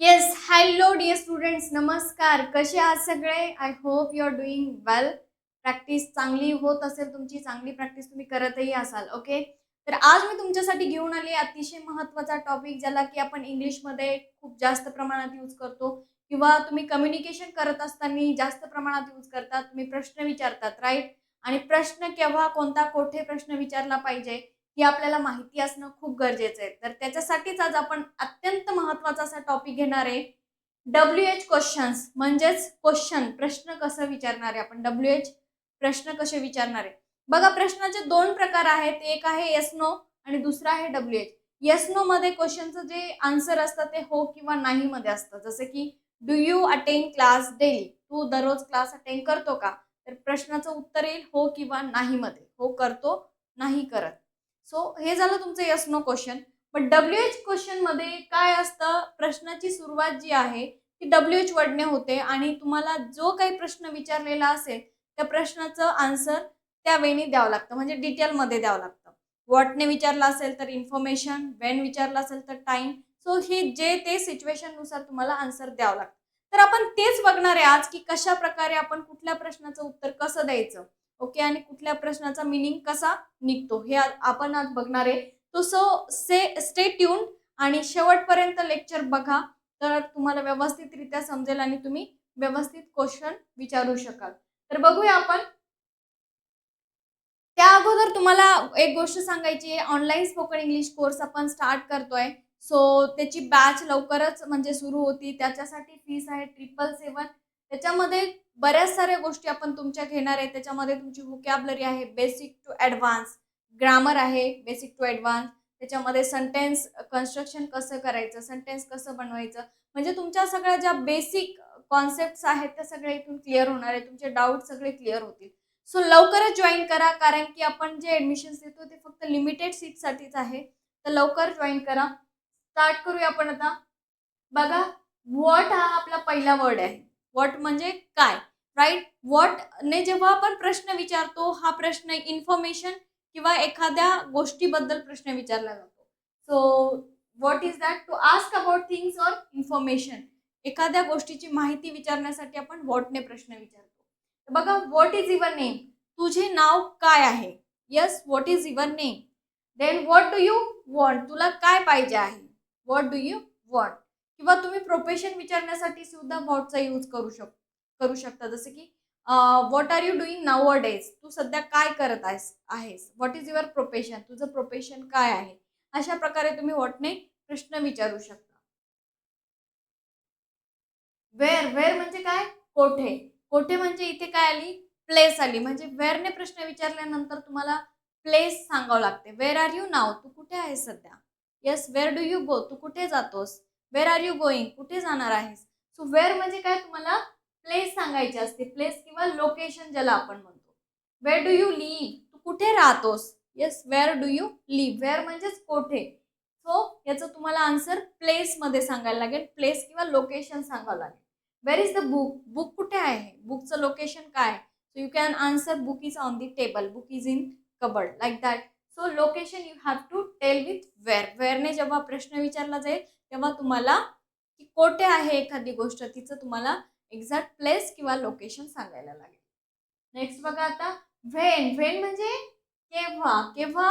Yes hello dear students नमस्कार. कसे आहात सगळे? I hope you are doing well practice चांगली होत असेल तुमची चांगली प्रॅक्टिस तुम्ही करतही असाल ओके तर आज मी तुमच्यासाठी घेऊन आली अतिशय महत्त्वाचा टॉपिक ज्याला की आपण इंग्लिशमध्ये खूप जास्त प्रमाणात यूज करतो. किंवा तुम्ही कम्युनिकेशन करत असताना जास्त प्रमाणात यूज करतात तुम्ही प्रश्न विचारतात राईट आणि प्रश्न केव्हा कोणता कोठे प्रश्न विचारला पाहिजे ही आपल्याला माहिती असणं खूप गरजेचं आहे. तर त्याच्यासाठीच आज आपण अत्यंत महत्त्वाचा असा टॉपिक घेणार आहे. डब्ल्यू एच क्वेश्चन्स म्हणजेच क्वेश्चन प्रश्न कसं विचारणार आहे आपण? डब्ल्यू एच प्रश्न कसे विचारणार आहे? बघा प्रश्नाचे दोन प्रकार आहेत. एक आहे येस नो आणि दुसरा आहे डब्ल्यू एच येस नो मध्ये क्वेश्चनचं जे आन्सर असतं ते हो किंवा नाही मध्ये असतं जसं की do you attend class daily तू दररोज क्लास अटेंड करतो का? तर प्रश्नाचं उत्तर येईल हो किंवा नाही मध्ये. हो करतो नाही करत. सो हे झालं तुमचं यस नो क्वेश्चन पण डब्ल्यू एच क्वेश्चनमध्ये काय असतं? प्रश्नाची सुरुवात जी आहे ती डब्ल्यू एच वर्डने होते आणि तुम्हाला जो काही प्रश्न विचारलेला असेल त्या प्रश्नाचं आन्सर त्या वेळी द्यावं लागतं. म्हणजे डिटेलमध्ये द्यावं लागतं. वॉटने विचारलं असेल तर इन्फॉर्मेशन वेन विचारलं असेल तर टाइम सो हे जे ते सिच्युएशननुसार तुम्हाला आन्सर द्यावं लागतं. तर आपण तेच बघणार आहे आज की कशा प्रकारे आपण कुठल्या प्रश्नाचं उत्तर कसं द्यायचं. ओके? आणि कुठल्या प्रश्नाचा मिनिंग कसा निघतो? हे आपण आज बघणार आहे. तो सो से स्टे ट्यून आणि शेवटपर्यंत लेक्चर बघा. तर तुम्हाला व्यवस्थितरित्या समजेल आणि तुम्ही व्यवस्थित क्वेश्चन विचारू शकाल. तर बघूया आपण. त्या अगोदर तुम्हाला एक गोष्ट सांगायची आहे. ऑनलाईन स्पोकन इंग्लिश कोर्स आपण स्टार्ट करतोय. सो त्याची बॅच लवकरच म्हणजे सुरू होती. त्याच्यासाठी फीस आहे ट्रिपल सेवन त्याच्यामध्ये बऱ्याच साऱ्या गोष्टी आपण तुमच्या घेणार आहे. त्याच्यामध्ये तुमची व्होकॅबलरी आहे बेसिक टू ॲडव्हान्स ग्रामर आहे बेसिक टू ॲडव्हान्स त्याच्यामध्ये सेंटेन्स कन्स्ट्रक्शन कसं करायचं सेंटेन्स कसं बनवायचं? म्हणजे तुमच्या सगळ्या ज्या बेसिक कॉन्सेप्ट आहेत त्या सगळ्या इथून क्लिअर होणार आहे. तुमचे डाऊट सगळे क्लिअर होतील. सो लवकरच जॉईन करा कारण की आपण जे ॲडमिशन्स देतो ते फक्त लिमिटेड सीटसाठीच आहे. तर लवकर जॉईन करा. स्टार्ट करूया आपण आता. बघा व्हॉट हा आपला पहिला वर्ड आहे. वॉट म्हणजे काय? राईट वॉटने जेव्हा आपण प्रश्न विचारतो हा प्रश्न इन्फॉर्मेशन किंवा एखाद्या गोष्टीबद्दल प्रश्न विचारला जातो. So what is that to ask about things or information एखाद्या गोष्टीची माहिती विचारण्यासाठी आपण व्हॉटने प्रश्न विचारतो. तर बघा व्हॉट इज युअर नेम तुझे नाव काय आहे? Yes what is your name then what do you want तुला काय पाहिजे आहे? व्हॉट डू यू वॉन्ट किंवा तुम्ही प्रोफेशन विचारण्यासाठी सुद्धा व्हॉटचा यूज करू शक करू शकता. जसं की what are you doing nowadays तू सध्या काय करत आहेस आहेस? व्हॉट इज युअर प्रोफेशन तुझं प्रोफेशन काय आहे? अशा प्रकारे तुम्ही व्हॉटने प्रश्न विचारू शकता. वेअर वेअर म्हणजे काय? कोठे? कोठे म्हणजे इथे काय आली? प्लेस आली. म्हणजे वेअरने प्रश्न विचारल्यानंतर तुम्हाला प्लेस सांगावं लागते. वेअर आर यू नाव तू कुठे आहेस सध्या? Yes where do you go तू कुठे जातोस? वेअर आर यू गोईंग कुठे जाणार आहेस? सो वेअर म्हणजे काय तुम्हाला प्लेस सांगायची असते. प्लेस किंवा लोकेशन ज्याला आपण म्हणतो. वेअर डू यू लिव्ह तू कुठे राहतोस? Yes where do you live where म्हणजेच कोठे? सो याचं तुम्हाला आन्सर प्लेसमध्ये सांगायला लागेल. प्लेस किंवा लोकेशन सांगावं लागेल. Where is the book book कुठे आहे? बुकचं लोकेशन काय? So you can answer book is on the table book is in cupboard like that so location you have to tell with where वेअरने जेव्हा प्रश्न विचारला जाईल तेव्हा तुम्हाला की कोठे आहे एखादी गोष्ट तिचं तुम्हाला एक्झॅक्ट प्लेस किंवा लोकेशन सांगायला लागेल. नेक्स्ट बघा आता व्हेन व्हेन म्हणजे केव्हा? केव्हा?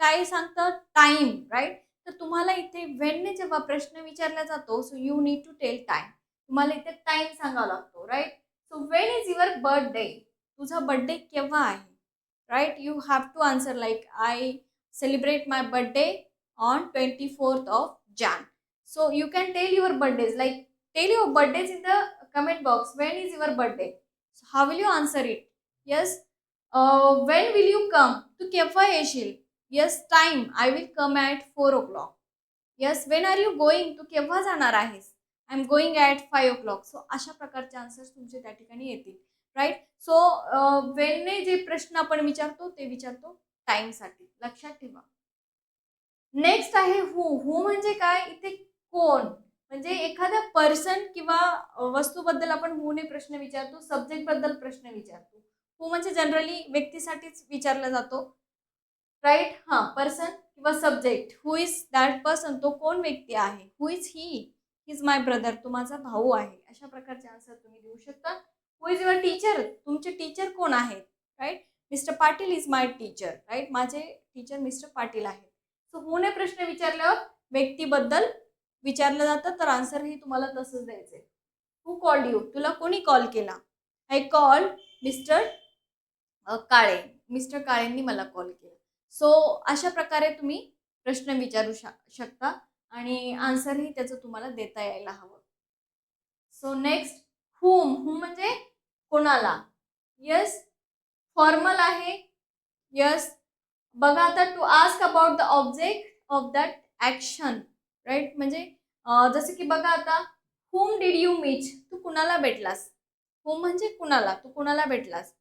काय सांगतं टाइम राईट तर तुम्हाला इथे व्हेनने जेव्हा प्रश्न विचारला जातो so you need to tell time तुम्हाला इथे टाइम सांगावा लागतो right so when is your birthday तुझा बर्थडे केव्हा आहे? Right you have to answer like I celebrate my birthday on twenty fourth of Jan so you can tell your birthdays like tell your birthdays in the comment box when is your birthday how will you answer it yes when will you come तू केव्हा येशील yes time I will come at four o'clock yes when are you going तू केव्हा जाणार आहेस. I am going at five o'clock so अशा प्रकारचे answers तुमचे त्या ठिकाणी येतील. राईट सो वेनने जे प्रश्न आपण विचारतो ते विचारतो टाईमसाठी लक्षात ठेवा. नेक्स्ट आहे हू हू म्हणजे काय? इथे कोण? म्हणजे एखाद्या पर्सन किंवा वस्तूबद्दल आपण हूने प्रश्न विचारतो सब्जेक्टबद्दल प्रश्न विचारतो. हू म्हणजे जनरली व्यक्तीसाठीच विचारला जातो. राईट? हां पर्सन किंवा subject. Who is that person? तो कोण व्यक्ती आहे? Who is he? Is my brother. तो माझा भाऊ आहे. अशा प्रकारचे आन्सर तुम्ही देऊ शकता. Who is your teacher? तुमचे टीचर कोण आहेत? Right? Mister Patil is my teacher. Right? माझे टीचर मिस्टर पाटील आहेत. सो हुने प्रश्न विचारल्यावर व्यक्तीबद्दल विचारलं जातं तर आन्सरही तुम्हाला तसंच द्यायचं आहे. हू कॉल्ड यू तुला कोणी कॉल? केला I call Mister Kale. Mister काळेंनी मला कॉल केला. सो अशा प्रकारे तुम्ही प्रश्न विचारू शकता आणि आन्सरही त्याचं तुम्हाला देता यायला हवं. सो नेक्स्ट हुम हुम म्हणजे कोणाला? यस फॉर्मल आहे. यस बघा आता to ask about the object of that action right म्हणजे जसं की बघा आता हुम डीड यू मीच तू कुणाला भेटलास? हुम म्हणजे कुणाला? तू कुणाला भेटलास?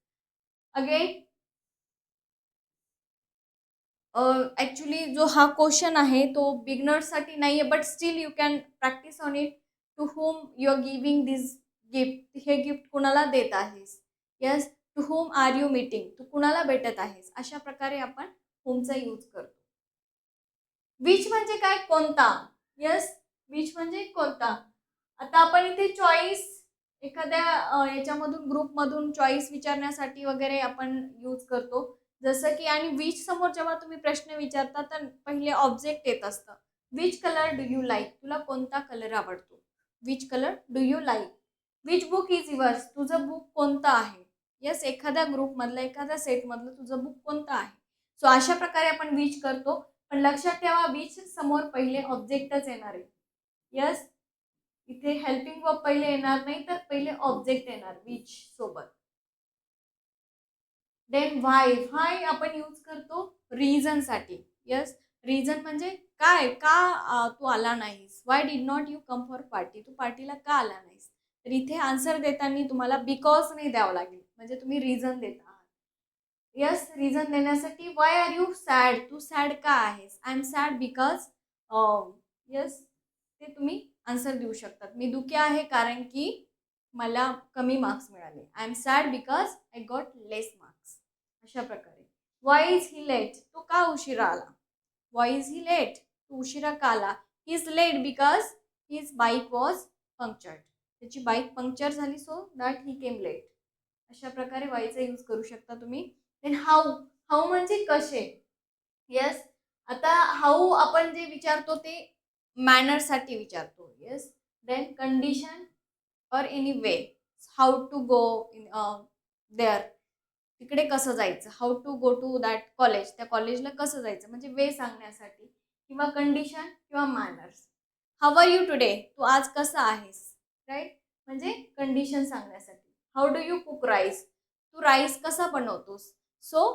अगेन ॲक्च्युली जो हा क्वेश्चन आहे तो बिगनर्ससाठी नाही आहे but still you can practice on it to whom you are giving this gift हे गिफ्ट कुणाला देत आहेस? Yes to whom are you meeting तू कुणाला भेटत आहेस? अशा प्रकारे आपण होमचा यूज करतो. विच म्हणजे काय? कोणता? यस विच म्हणजे कोणता? आता आपण इथे चॉईस एखाद्या याच्यामधून ग्रुपमधून चॉईस विचारण्यासाठी वगैरे आपण यूज करतो. जसं की आणि विच समोर जेव्हा तुम्ही प्रश्न विचारता तर पहिले ऑब्जेक्ट येत असतं. Which colour do you like तुला कोणता कलर आवडतो? Which colour do you like which book is yours तुझं बुक कोणतं आहे? यस एखाद्या ग्रुपमधलं एखाद्या सेटमधलं तुझं बुक कोणतं आहे? सो अशा प्रकारे आपण विच करतो. पण लक्षात ठेवा विच समोर पहिले ऑब्जेक्टच येणार आहे. यस इथे हेल्पिंग वर्ब पहिले येणार नाही तर पहिले ऑब्जेक्ट येणार विच सोबत. देन व्हाय व्हाय आपण यूज करतो? रिझनसाठी यस रिझन म्हणजे काय? का तू आला नाहीस? Why did not you come for party तू पार्टीला का आला नाहीस? तर इथे आन्सर देताना तुम्हाला बिकॉज नाही द्यावं लागेल. म्हणजे तुम्ही रिझन देता. यस रिझन देण्यासाठी वाय आर यू सॅड तू सॅड का आहेस? I am sad because yes ते तुम्ही आन्सर देऊ शकतात. मी दुःखी आहे कारण की मला कमी मार्क्स मिळाले. I am sad because I got less marks अशा प्रकारे. वाय इज ही लेट तो का उशिरा आला? वाय इज ही लेट तो उशिरा का आला? He is late because his bike was punctured त्याची बाईक पंक्चर झाली so that he came late अशा प्रकारे वायचा यूज करू शकता तुम्ही? देन हाऊ हाऊ म्हणजे कसे? येस आता हाऊ आपण जे विचारतो ते मॅनरसाठी विचारतो. Yes then condition or any way how to go in there तिकडे कसं जायचं? How to go to that college त्या कॉलेजला कसं जायचं? म्हणजे वे सांगण्यासाठी. किंवा कंडिशन किंवा manners how are you today तू आज कसा आहेस? राईट म्हणजे कंडिशन सांगण्यासाठी. How do you cook rice Tu rice कसा बनवतोस? सो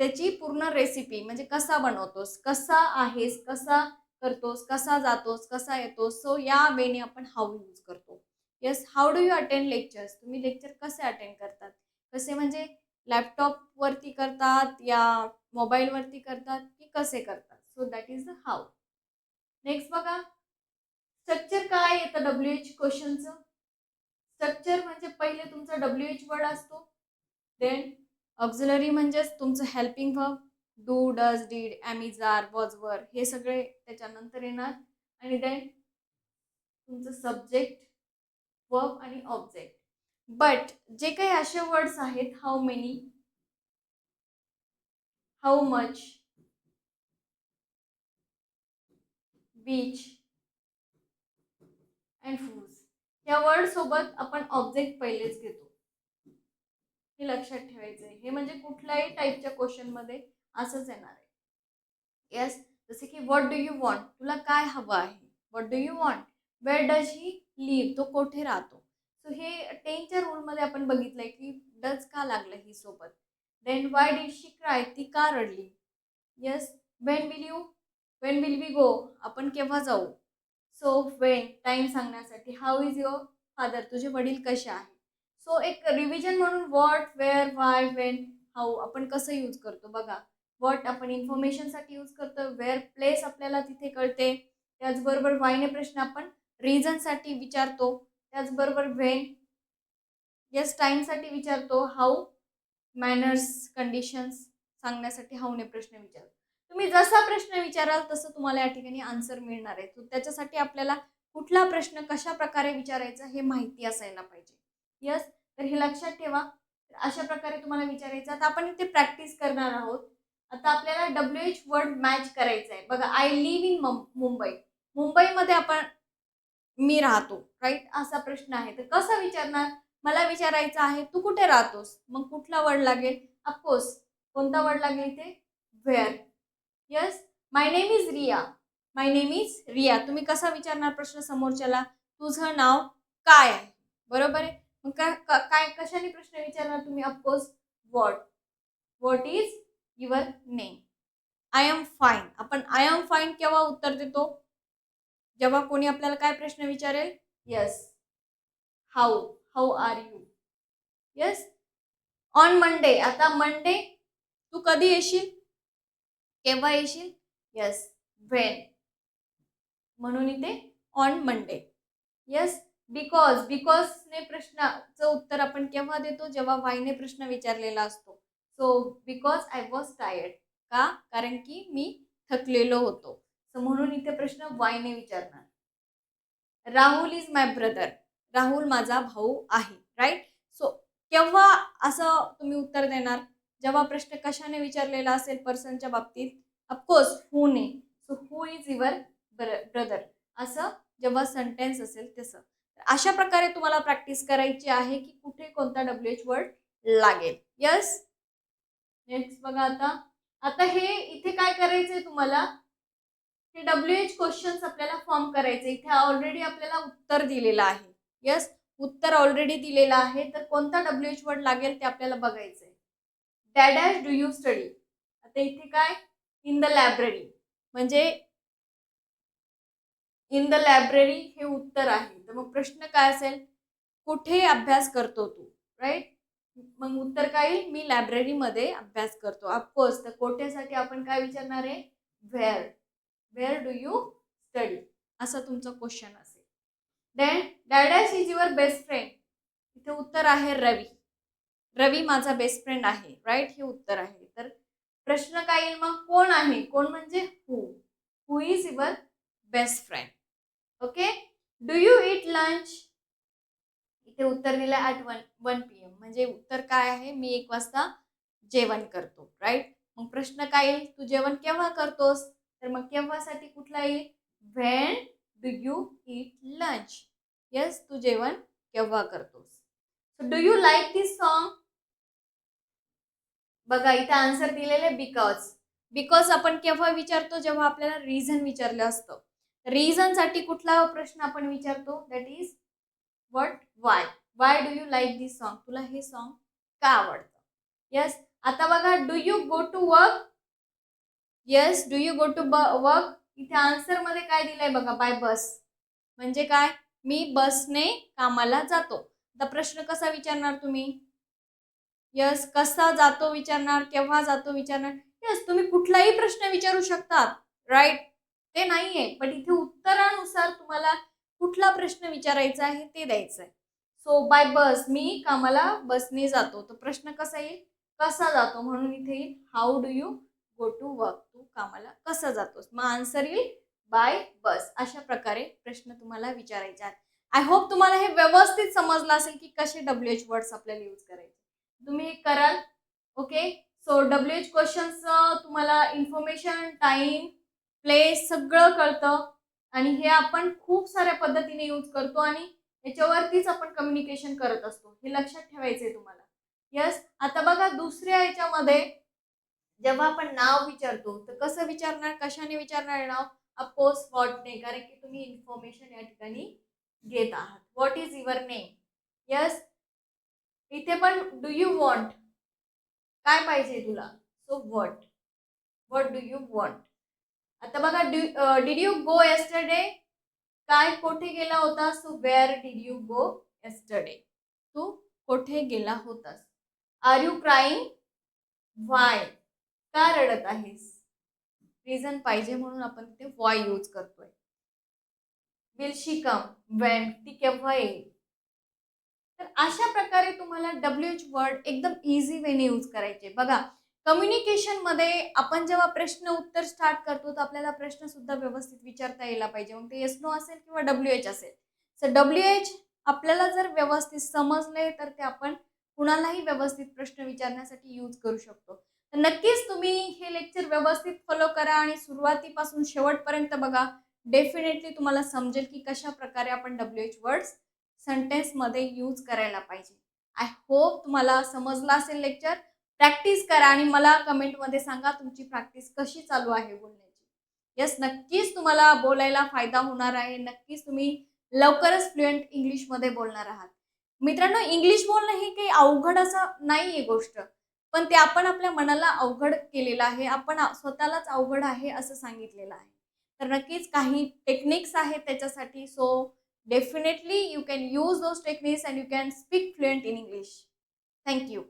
त्याची पूर्ण रेसिपी म्हणजे कसा बनवतोस कसा आहेस कसा करतोस कसा जातोस कसा येतोस सो या वेने आपण हाऊ यूज करतो. Yes how do you attend lectures तुम्ही लेक्चर कसे अटेंड करतात? कसे म्हणजे लॅपटॉपवरती करतात या मोबाईलवरती करतात की कसे करतात? So that is the how next बघा. स्ट्रक्चर काय येतं डब्ल्यू एच क्वेश्चनचं स्ट्रक्चर म्हणजे पहिले तुमचा डब्ल्यू एच वर्ड असतो. देन ऑक्झिलरी म्हणजेच तुमचं helping verb do does did am is are was were हे सगळे त्याच्यानंतर येणार. आणि देन तुमचं सब्जेक्ट वर्ब आणि ऑब्जेक्ट बट जे काही असे वर्ड्स आहेत how many how much which and whose या वर्ड सोबत आपण ऑब्जेक्ट पहिलेच घेतो. हे लक्षात ठेवायचं आहे हे म्हणजे कुठल्याही टाईपच्या क्वेश्चनमध्ये असंच येणार आहे. येस जसे की व्हॉट डू यू वॉन्ट तुला काय हवं आहे? What do you want where does he live तो कोठे राहतो? सो हे टेनच्या रूलमध्ये आपण बघितलंय की डज का लागलं ही सोबत? Then why did she cry ती का रडली? Yes when will you when will we go आपण केव्हा जाऊ? सो वेन टाईम सांगण्यासाठी. हाऊ इज युअर फादर तुझे वडील कसे आहे सो एक रिव्हिजन म्हणून what where why when how आपण कसं यूज करतो बघा. वॉट आपण इन्फॉर्मेशनसाठी यूज करतो वेअर प्लेस आपल्याला तिथे कळते. त्याचबरोबर वायने प्रश्न आपण रिझनसाठी विचारतो. त्याचबरोबर वेन यस टाईमसाठी विचारतो. हाऊ मॅनर्स कंडिशन्स सांगण्यासाठी हाऊने प्रश्न विचारतो. तुम्ही जसा प्रश्न विचाराल तसं तुम्हाला या ठिकाणी आन्सर मिळणार आहे. तो त्याच्यासाठी आपल्याला कुठला प्रश्न कशा प्रकारे विचारायचा हे माहिती असायला पाहिजे. यस तर हे लक्षात ठेवा. अशा प्रकारे तुम्हाला विचारायचं आता आपण इथे प्रॅक्टिस करणार आहोत. आता आपल्याला डब्ल्यू एच वर्ड मॅच करायचं आहे बघा आय लिव्ह इन मुंबई मुंबईमध्ये आपण मी राहतो राईट असा प्रश्न आहे. तर कसं विचारणार? मला विचारायचं आहे तू कुठे राहतोस? मग कुठला वर्ड लागेल? अफकोर्स कोणता वर्ड लागेल ते? Where yes my name is Riya my name is Riya तुम्ही कसा विचारणार प्रश्न समोरच्याला? तुझं नाव काय आहे? बरोबर आहे? मग काय काय कशाने प्रश्न विचारणार तुम्ही? Of course what what is your name I am fine आपण आय एम फाईन केव्हा उत्तर देतो? जेव्हा कोणी आपल्याला काय प्रश्न विचारेल? Yes how how are you yes on Monday आता मंडे तू कधी येशील? केव्हा येशील? येस वेन म्हणून इथे ऑन मंडे येस बिकॉज बिकॉजने प्रश्नाचं उत्तर आपण केव्हा देतो? जेव्हा वायने प्रश्न विचारलेला असतो. So because I was tired का? कारण की मी थकलेलो होतो. सो म्हणून इथे प्रश्न वायने विचारणार. Rahul is my brother Rahul माझा भाऊ आहे. राईट सो केव्हा असं तुम्ही उत्तर देणार? जेव्हा प्रश्न कशाने विचारलेला असेल पर्सनच्या बाबतीत? अफकोर्स हू ने. So who is your brother असं जेव्हा सेंटेन्स असेल तसं. अशा प्रकारे तुम्हाला प्रॅक्टिस करायची आहे की कुठे कोणता डब्ल्यू एच वर्ड लागेल. यस नेक्स्ट बघा आता. आता हे इथे काय करायचंय तुम्हाला? हे डब्ल्यू एच क्वेश्चन्स आपल्याला फॉर्म करायचे. इथे ऑलरेडी आपल्याला उत्तर दिलेलं आहे. यस उत्तर ऑलरेडी दिलेलं आहे. तर कोणता डब्ल्यू एच वर्ड लागेल ते आपल्याला बघायचंय. डॅडॅश डू यू स्टडी आता इथे काय? इन द लायब्ररी म्हणजे इन द लायब्ररी हे उत्तर आहे. तर मग प्रश्न काय असेल? कुठे अभ्यास करतो तू? राईट मग उत्तर काय येईल? मी लायब्ररीमध्ये अभ्यास करतो. ऑफकोर्स तर कोठेसाठी आपण काय विचारणार आहे? Where where do you study असं तुमचं क्वेश्चन असेल. देन डॅडॅश इज युअर बेस्ट फ्रेंड इथे उत्तर आहे रवी. रवी माझा बेस्ट फ्रेंड आहे. राईट हे उत्तर आहे. तर प्रश्न काय येईल मग? कोण आहे? कोण म्हणजे who who is your best friend okay do you eat lunch इथे उत्तर दिलं at one one P M म्हणजे उत्तर काय आहे? मी एक वाजता जेवण करतो राईट मग प्रश्न काय येईल? तू जेवण केव्हा करतोस? तर मग केव्हासाठी कुठला येईल? When do you eat lunch yes तू जेवण केव्हा करतोस? So do you like this song बघा इथे आन्सर दिलेले बिकॉज बिकॉज आपण केव्हा विचारतो? जेव्हा आपल्याला रिझन विचारलं असतं. रिझनसाठी कुठला प्रश्न आपण विचारतो? That is what why why do you like this song तुला हे सॉन्ग का आवडतं? येस आता बघा do you go to work yes do you go to work इथे आन्सरमध्ये काय दिलंय बघा बाय बस म्हणजे काय? मी बसने कामाला जातो. आता प्रश्न कसा विचारणार तुम्ही? यस कसा जातो विचारणार? केव्हा जातो विचारणार? यस तुम्ही कुठलाही प्रश्न विचारू शकता. राईट ते नाहीये. पण इथे उत्तरानुसार तुम्हाला कुठला प्रश्न विचारायचा आहे ते द्यायचं आहे सो बाय बस मी कामाला बसने जातो. तर प्रश्न कसा येईल? कसा जातो? म्हणून इथे येईल how do you go to work तू कामाला कसा जातोस? मग आन्सर येईल बाय बस अशा प्रकारे प्रश्न तुम्हाला विचारायचे आहेत. आय होप तुम्हाला हे व्यवस्थित समजलं असेल की कसे डब्ल्यू एच वर्ड्स आपल्याला यूज करायचे. तुम्ही हे कराल okay so W H questions तुम्हाला इन्फॉर्मेशन टाईम प्लेस सगळं कळतं. आणि हे आपण खूप साऱ्या पद्धतीने यूज करतो आणि याच्यावरतीच आपण कम्युनिकेशन करत असतो. हे लक्षात ठेवायचंय तुम्हाला. यस आता बघा दुसऱ्या याच्यामध्ये जेव्हा आपण नाव विचारतो तर कसं विचारणार? कशाने विचारणार नाव? अफकोर्स वॉटने कारण की तुम्ही इन्फॉर्मेशन या ठिकाणी घेत आहात. What is your name yes इथे पण डू यू वॉन्ट काय पाहिजे तुला? So what what do you want आता बघा डिड यू गो एस्टरडे काय कोठे गेला होतास? So where did you go yesterday तू कोठे गेला होतास? आर यू क्राईंग वाय का रडत आहेस? रिझन पाहिजे म्हणून आपण ते वॉय यूज करतोय. विल शी कम वेन ती केव्हा येईल? तर अशा प्रकारे तुम्हाला डब्ल्यू एच वर्ड एकदम इझी वेने यूज करायचे. बघा कम्युनिकेशनमध्ये आपण जेव्हा प्रश्न उत्तर स्टार्ट करतो तर आपल्याला प्रश्न सुद्धा व्यवस्थित विचारता यायला पाहिजे. मग ते एस नो असेल किंवा डब्ल्यू एच असेल. तर डब्ल्यू एच आपल्याला जर व्यवस्थित समजले तर ते आपण कुणालाही व्यवस्थित प्रश्न विचारण्यासाठी यूज करू शकतो. तर नक्कीच तुम्ही हे लेक्चर व्यवस्थित फॉलो करा आणि सुरुवातीपासून शेवटपर्यंत बघा. डेफिनेटली तुम्हाला समजेल की कशा प्रकारे आपण डब्ल्यू एच वर्ड्स सेंटेन्समध्ये यूज करायला पाहिजे. आय होप तुम्हाला समजलं असेल लेक्चर प्रॅक्टिस करा आणि मला कमेंटमध्ये सांगा तुमची प्रॅक्टिस कशी चालू आहे बोलण्याची. येस नक्कीच तुम्हाला बोलायला फायदा होणार आहे. नक्कीच तुम्ही लवकरच फ्लुएंट इंग्लिशमध्ये बोलणार आहात. मित्रांनो इंग्लिश बोलणं हे काही अवघड असं नाही आहे गोष्ट. पण ते आपण आपल्या मनाला अवघड केलेलं आहे. आपण स्वतःलाच अवघड आहे असं सांगितलेलं आहे. तर नक्कीच काही टेक्निक्स आहेत त्याच्यासाठी. So definitely you can use those techniques and you can speak fluent in English thank you